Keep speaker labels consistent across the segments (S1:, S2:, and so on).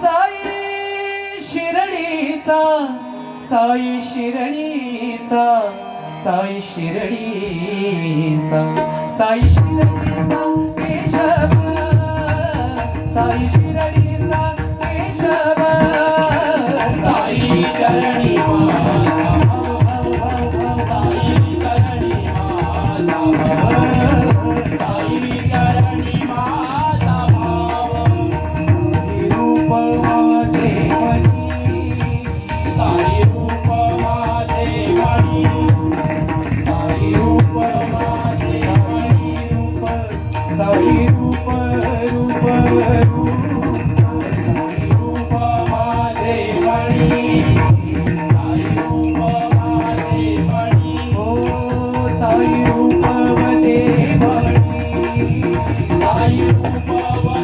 S1: साई शिरणीचा साई शिरणीचा साई शिरणीचा साई शिरणीचा केशव साई शिरणी
S2: Україну.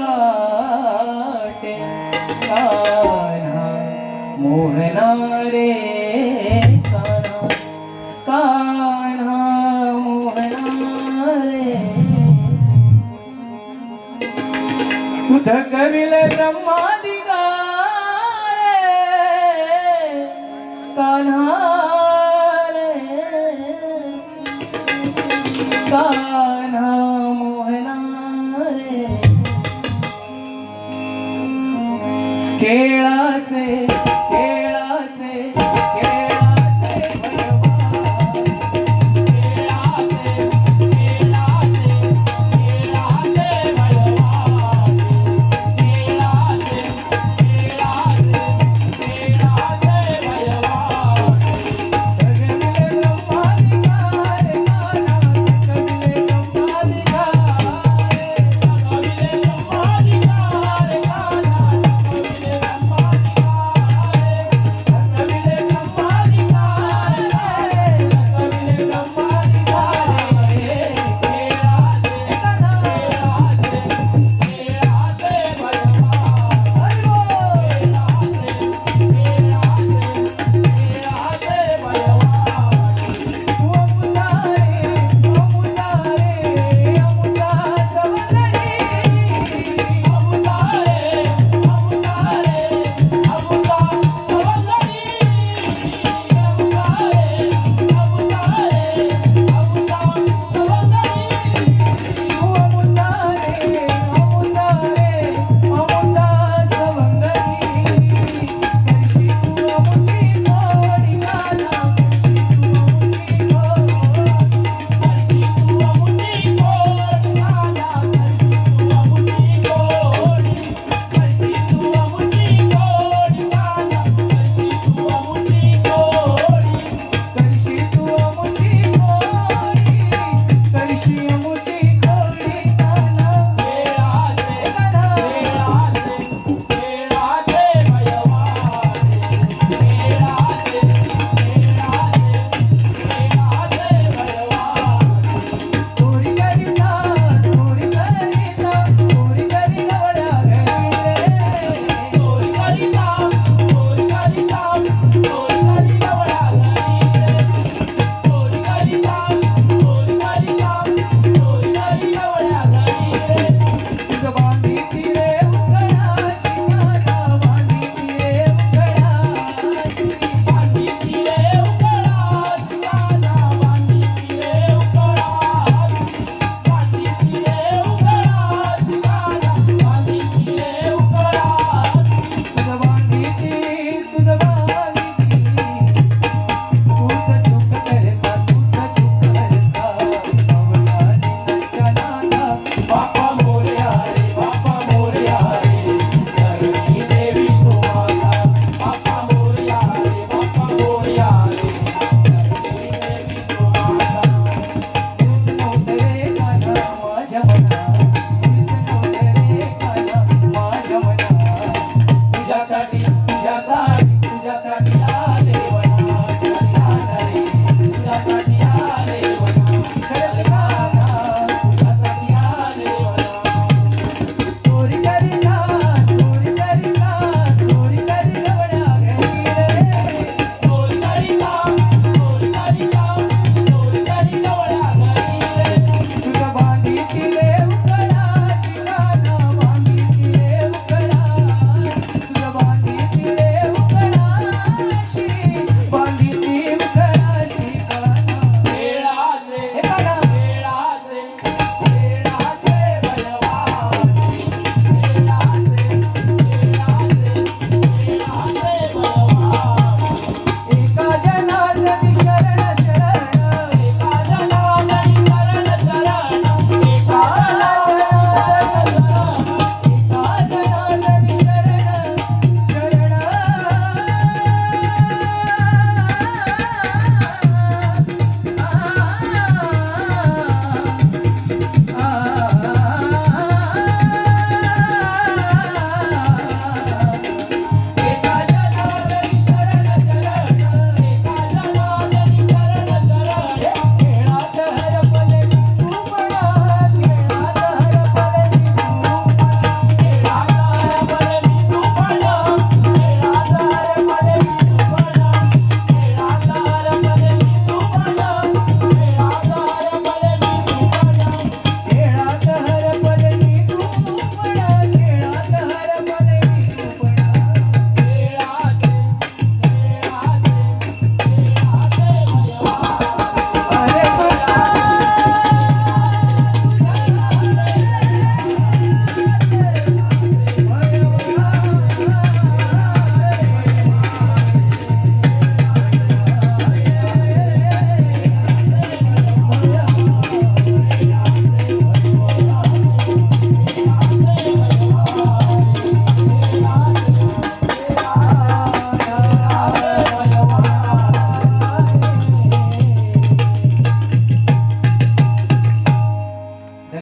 S1: માટે કાના મોહના રે કાના કાના મોહના રે. ઉધ કવિલ બ્રહ્મા खेळाचे